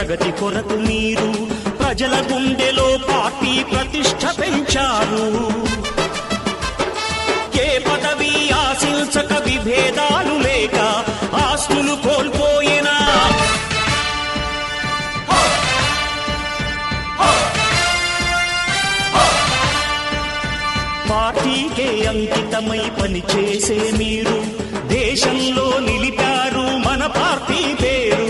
ప్రగతి కొరకు మీరు ప్రజల గుండెలో పార్టీ ప్రతిష్ట పెంచారు. ఏ పదవి ఆశించక విభేదాలు లేక ఆస్తులు కోల్పోయినా పార్టీకే అంకితమై పనిచేసే మీరు దేశంలో నిలిపారు మన పార్టీ పేరు.